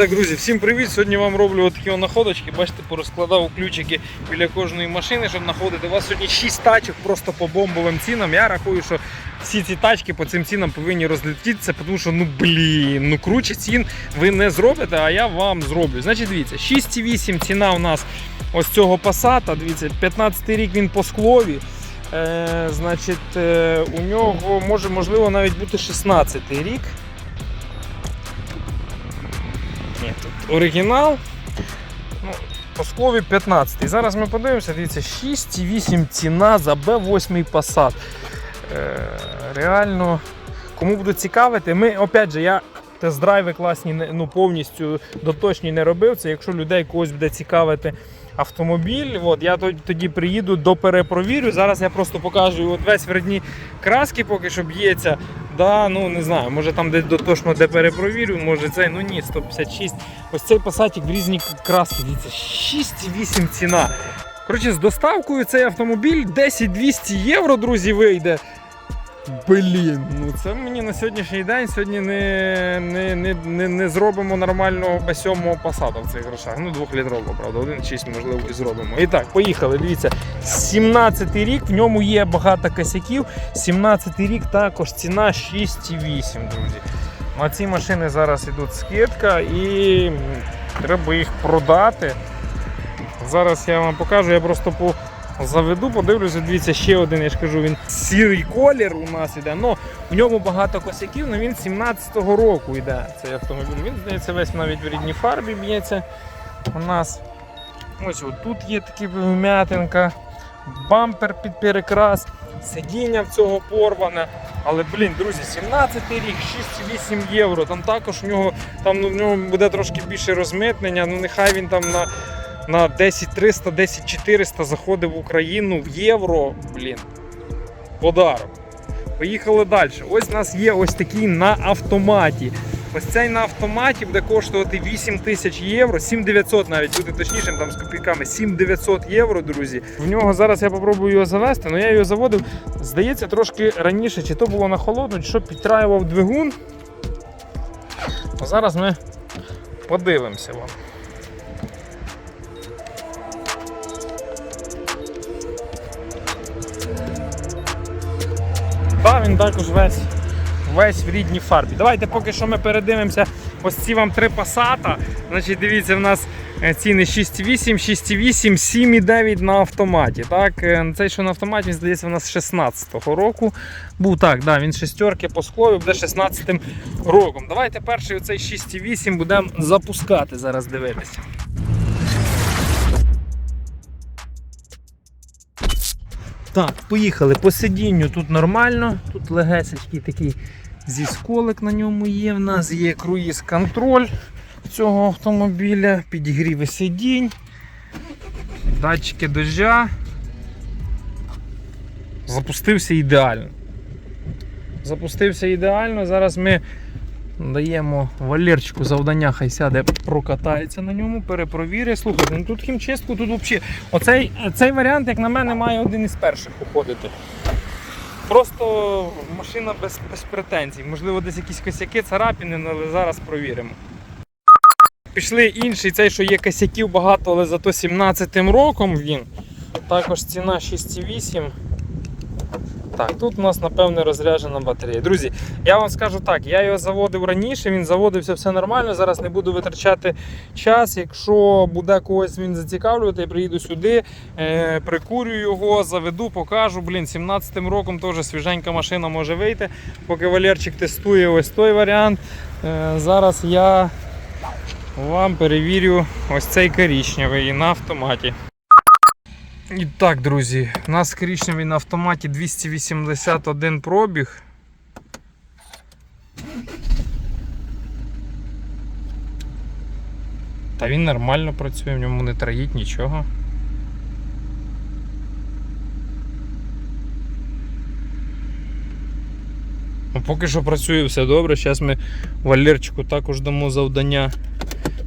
Так, друзі, всім привіт! Сьогодні вам роблю такі находочки. Бачите, порозкладав ключики біля кожної машини, щоб знаходити. У вас сьогодні 6 тачок просто по бомбовим цінам. Я рахую, що всі ці тачки по цим цінам повинні розлетітися, тому що ну блін, ну круче цін ви не зробите, а я вам зроблю. Значить, дивіться, 6,8 ціна у нас ось цього Passat. Дивіться, 15 рік він по склові. Е, значить, е, у нього може можливо навіть бути 16 рік. Ні, оригінал. Ну, по склові 15. І зараз ми подивимося, дивіться, 6,8 ціна за B8 Passat. Е, реально, кому буде цікавити, ми, опять же, я тест-драйви класні ну, повністю доточні не робив. Це якщо людей когось буде цікавити автомобіль, от, я тоді, приїду, доперепровірю. Зараз я просто покажу от весь вердні краски, поки що б'ється. Да, ну не знаю, може там десь дотошно де перепровірю, може цей, ну ні, 156. Ось цей пасатик в різні краски. Дивіться, 6,8 ціна. Коротше, з доставкою цей автомобіль 10-200 євро, друзі, вийде. Блін, ну це мені на сьогоднішній день сьогодні не, не, не, не, не зробимо нормального B7 пасата в цих грошах. Ну, 2-літрового, правда, 1,6 можливо і зробимо. І так, поїхали. Дивіться, 17 рік, в ньому є багато косяків. 17 рік також ціна 6,8, друзі. На ці машини зараз йдуть скидка і треба їх продати. Зараз я вам покажу, я просто по заведу, подивлюся, дивіться, ще один, я ж кажу, він сірий колір у нас іде. Ну, в ньому багато косяків, але він 17-го року йде цей автомобіль. Він, здається, весь навіть в рідній фарбі б'ється у нас. Ось тут є такі вм'ятинка, бампер під перекрас, сидіння в цього порване. Але, блін, друзі, 17 рік, 6-8 євро. Там також в нього, там, ну, в нього буде трошки більше розмитнення. Ну нехай він там на, на 10-300, 10-400 заходить в Україну в євро. Блін. Подарок. Поїхали далі. Ось у нас є ось такий на автоматі. Ось цей на автоматі буде коштувати 8 тисяч євро, 7900 навіть бути точнішим, там з копійками 7900 євро, друзі. В нього зараз я попробую його завести, але я його заводив, здається, трошки раніше, чи то було на холодну, чи що підтраював двигун. А зараз ми подивимося вам. Так, він також весь, весь в рідній фарбі. Давайте поки що ми передивимося ось ці вам три пасата. Значить, дивіться, в нас е, ціни 6,8, 6,8, 7,9 на автоматі. Так, е, цей, що на автоматі, він здається, у нас 16-го року. Був так, да, він шестерки по склові, буде 16-м роком. Давайте перший оцей 6,8 будемо запускати зараз дивитися. Так, поїхали по сидінню. Тут нормально, тут легесечкий такий зі сколик на ньому є. В нас є круїз контроль цього автомобіля, підігріви сидінь, датчики дождя. Запустився ідеально. Запустився ідеально. Зараз ми даємо Валерчику завдання, хай сяде, прокатається на ньому, перепровірить. Слухайте, ну тут хімчистку, тут взагалі. Оцей цей варіант, як на мене, має один із перших уходити. Просто машина без, без претензій. Можливо, десь якісь косяки, царапини, але зараз провіримо. Пішли інший, цей, що є косяків багато, але зато 17-м роком він. Також ціна 6,8. Так, тут у нас, напевне, розряджена батарея. Друзі, я вам скажу так, я його заводив раніше, він заводився все нормально. Зараз не буду витрачати час. Якщо буде когось він зацікавлювати, я приїду сюди, е, прикурю його, заведу, покажу. Блін, 17-м роком теж свіженька машина може вийти. Поки Валерчик тестує ось той варіант. Е, зараз я вам перевірю ось цей коричневий на автоматі. І так, друзі, у нас коричневий на автоматі 281 пробіг. Та він нормально працює, в ньому не троїть нічого. Ну, поки що працює все добре. Зараз ми Валерчику також дамо завдання.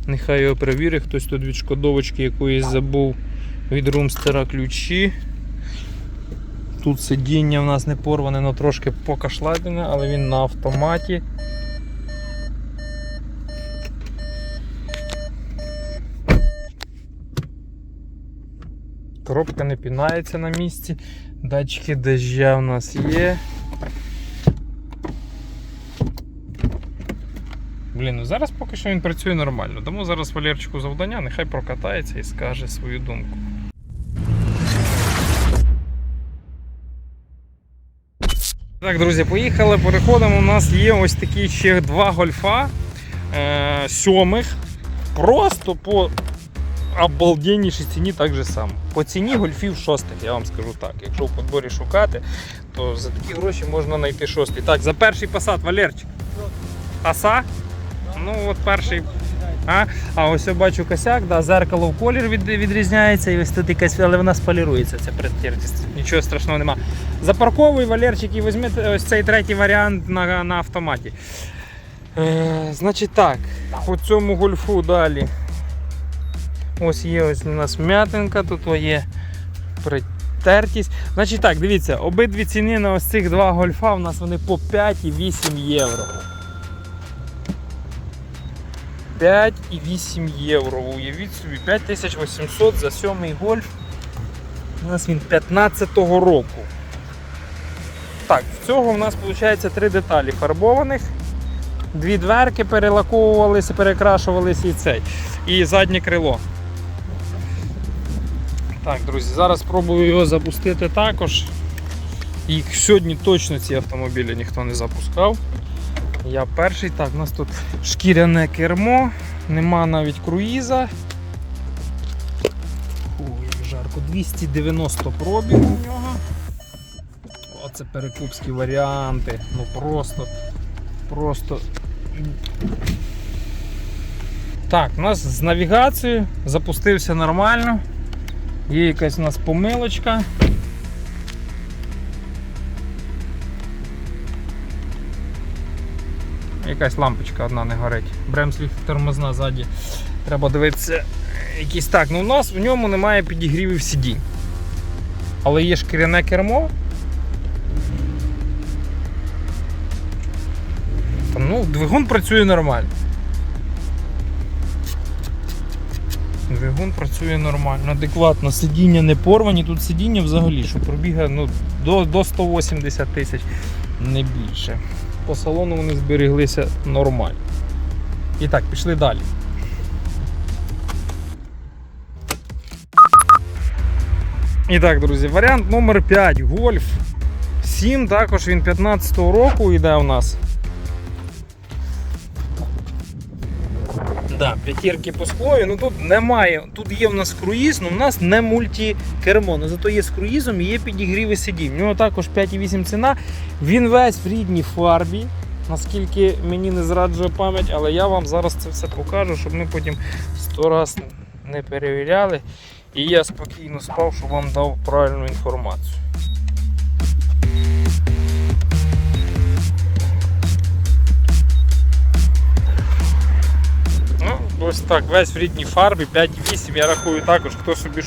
Нехай його перевірить, хтось тут від шкодовочки якоїсь забув від румстера ключі. Тут сидіння в нас не порване, але трошки покашлатине, але він на автоматі. Коробка не пінається на місці, датчики дождя в нас є. Блін, ну зараз поки що він працює нормально, тому зараз Валерчику завдання, нехай прокатається і скаже свою думку. Так, друзі, поїхали, переходимо. У нас є ось такі ще два гольфа е, сьомих. Просто по обалденнішій ціні так же само. По ціні гольфів шостих, я вам скажу так. Якщо в подборі шукати, то за такі гроші можна знайти шостий. Так, за перший посад, Валерчик. Аса? Ну от перший. А, а ось я бачу косяк, да, зеркало в колір від, відрізняється, і ось тут якась, але вона спалірується, це предтертість. Нічого страшного нема. Запарковуй Валерчик і візьми ось цей третій варіант на, на автоматі. Е, значить так, по цьому гольфу далі. Ось є ось у нас м'ятинка, тут є притертість. Значить так, дивіться, обидві ціни на ось цих два гольфа у нас вони по 5 і 8 євро. 5,8 євро. Уявіть собі, 5800 за сьомий гольф. У нас він 15-го року. Так, в цього в нас виходить три деталі фарбованих. Дві дверки перелаковувалися, перекрашувалися і цей. І заднє крило. Так, друзі, зараз спробую його запустити також. І сьогодні точно ці автомобілі ніхто не запускав. Я перший. Так, у нас тут шкіряне кермо, нема навіть круїза. Фу, як жарко. 290 пробігу у нього. Оце перекупські варіанти. Ну просто, просто. Так, у нас з навігацією запустився нормально. Є якась у нас помилочка. Якась лампочка одна не горить. Бремслі тормозна ззаді. Треба дивитися. Якісь так. Ну у нас в ньому немає підігрівів сидінь. Але є шкіряне кермо. Та, ну, двигун працює нормально. Двигун працює нормально, адекватно, сидіння не порвані, тут сидіння взагалі, що пробігає ну, до, до 180 тисяч, не більше. По салону вони зберіглися нормально. І так, пішли далі. І так, друзі, варіант номер 5 Гольф 7, також він 15-го року йде у нас. Да, п'ятірки по склові, ну тут немає. Тут є в нас круїз, але в нас не мультикермо. Ну, зато є з круїзом і є підігріви сидінь. У нього також 5,8 ціна. Він весь в рідній фарбі, наскільки мені не зраджує пам'ять, але я вам зараз це все покажу, щоб ми потім сто раз не перевіряли. І я спокійно спав, щоб вам дав правильну інформацію. Ось так, весь в рідній фарбі, 5,8. Я рахую також, хто собі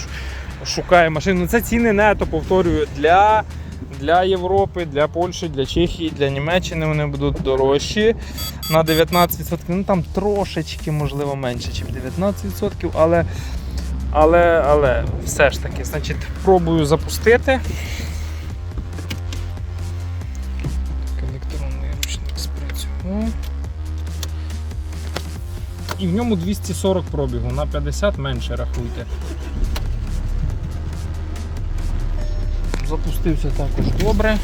шукає машину. Ну, Це ціни нето, повторюю, для, для Європи, для Польщі, для Чехії, для Німеччини вони будуть дорожчі на 19%. Ну там трошечки, можливо, менше, ніж 19%, але, але, але все ж таки, значить, пробую запустити. Так, Електронний ручник спрацював. І в ньому 240 пробігу, на 50 менше рахуйте. Запустився також добре.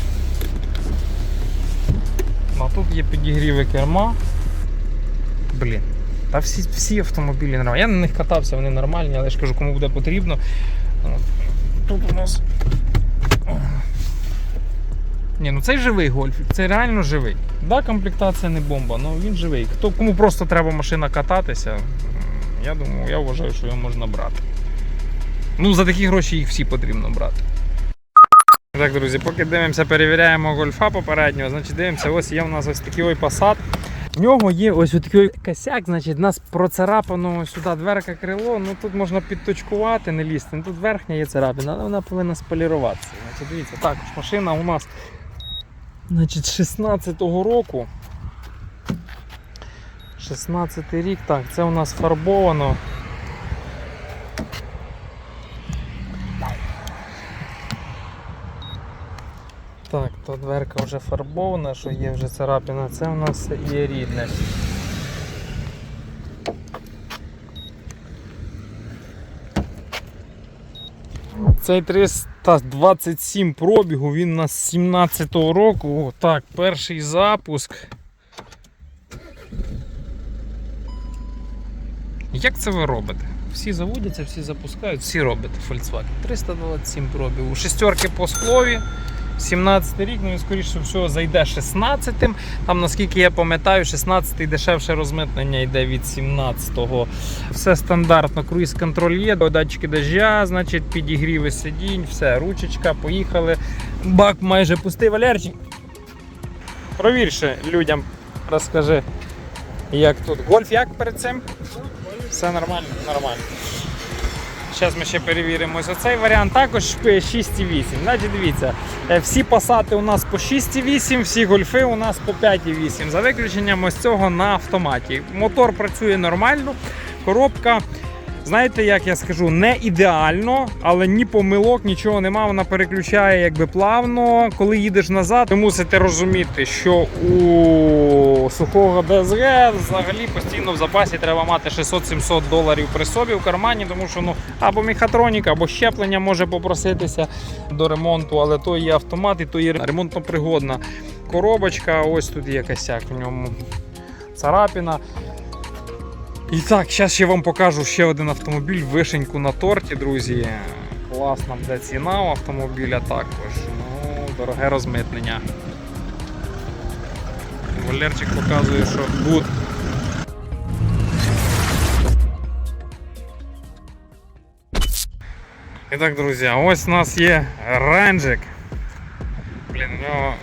А тут є підігріви керма. Блін. Та всі, всі автомобілі нормальні. Я на них катався, вони нормальні, але я ж кажу, кому буде потрібно. Тут у нас. Ні, ну цей живий гольфік, це реально живий. Да, комплектація не бомба, але він живий. Хто, кому просто треба машина кататися, я думаю, я вважаю, що його можна брати. Ну, за такі гроші їх всі потрібно брати. Так, друзі, поки дивимося, перевіряємо гольфа попереднього, значить дивимося, ось є у нас ось такий ой посад. В нього є ось такий косяк, значить, у нас процарапано сюди дверка крило, ну тут можна підточкувати, не лізти. Ну, тут верхня є царапина, але вона повинна споліруватися. Значить, дивіться, також машина у нас Значить, 16-го року. 16-й рік, так, це у нас фарбовано. Так, то дверка вже фарбована, що є вже царапина, це у нас є рідне. Цей 300 327 пробігу, він у нас з 17-го року. О, так, перший запуск. Як це ви робите? Всі заводяться, всі запускають, всі робите Volkswagen. 327 пробігу. Шестерки по склові. 17 рік, ну і скоріше всього зайде 16-м. Там, наскільки я пам'ятаю, 16-й дешевше розмитнення йде від 17-го. Все стандартно, круїз контроль є, датчики дождя, значить підігріви сидінь, все, ручечка, поїхали. Бак майже пустий Валерчик. Провір ще людям, розкажи, як тут. Гольф як перед цим? Все нормально? Нормально. Зараз ми ще перевіримо ось цей варіант. Також 6,8. Значить, дивіться, е, всі пасати у нас по 6,8, всі гольфи у нас по 5,8. За виключенням ось цього на автоматі. Мотор працює нормально, коробка. Знаєте, як я скажу, не ідеально, але ні помилок, нічого нема. Вона переключає якби плавно. Коли їдеш назад, ви мусите розуміти, що у сухого ДСГ взагалі постійно в запасі треба мати 600-700 доларів при собі в кармані, тому що ну або мехатроніка, або щеплення може попроситися до ремонту, але то є автомат, і то є ремонтно пригодна коробочка. Ось тут є косяк в ньому царапіна. І так, зараз ще вам покажу ще один автомобіль, вишеньку на торті, друзі. Класна буде ціна у автомобіля також. Ну, дороге розмитнення. Валерчик показує, що good. І так, друзі, ось у нас є ренджик. Блін, у нього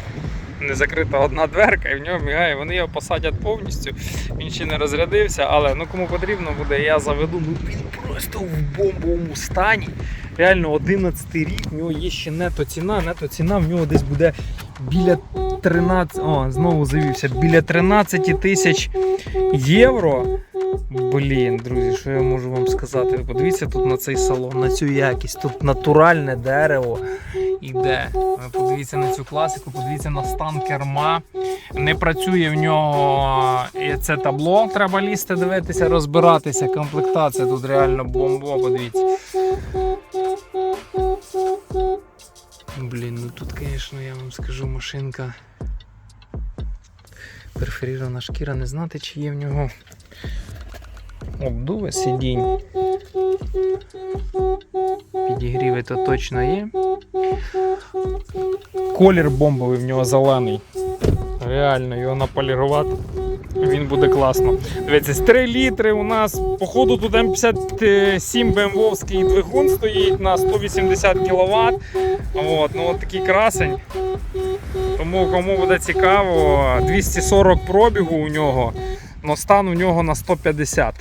не закрита одна дверка і в нього мігає. Вони його посадять повністю. Він ще не розрядився, але ну кому потрібно буде, я заведу. Ну він просто в бомбовому стані. Реально 11 рік, в нього є ще нето ціна, нето ціна в нього десь буде біля 13. О, знову завівся, біля 13 тисяч євро. Блін, друзі, що я можу вам сказати? Ви Подивіться тут на цей салон, на цю якість. Тут натуральне дерево іде. Подивіться на цю класику, подивіться на стан керма. Не працює в нього це табло. Треба лізти, дивитися, розбиратися. Комплектація тут реально бомба, подивіться. Блін, ну тут, звісно, я вам скажу, машинка. Перфорірована шкіра, не знати, чи є в нього обдуви сидінь. Підігріви то точно є. Колір бомбовий в нього зелений. Реально, його наполірувати. Він буде класно. Дивіться, 3 літри у нас. Походу тут М57 БМВовський двигун стоїть на 180 кВт. От, ну от такий красень. Тому кому буде цікаво, 240 пробігу у нього, але стан у нього на 150.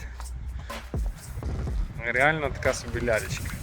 Реально така собі лялечка.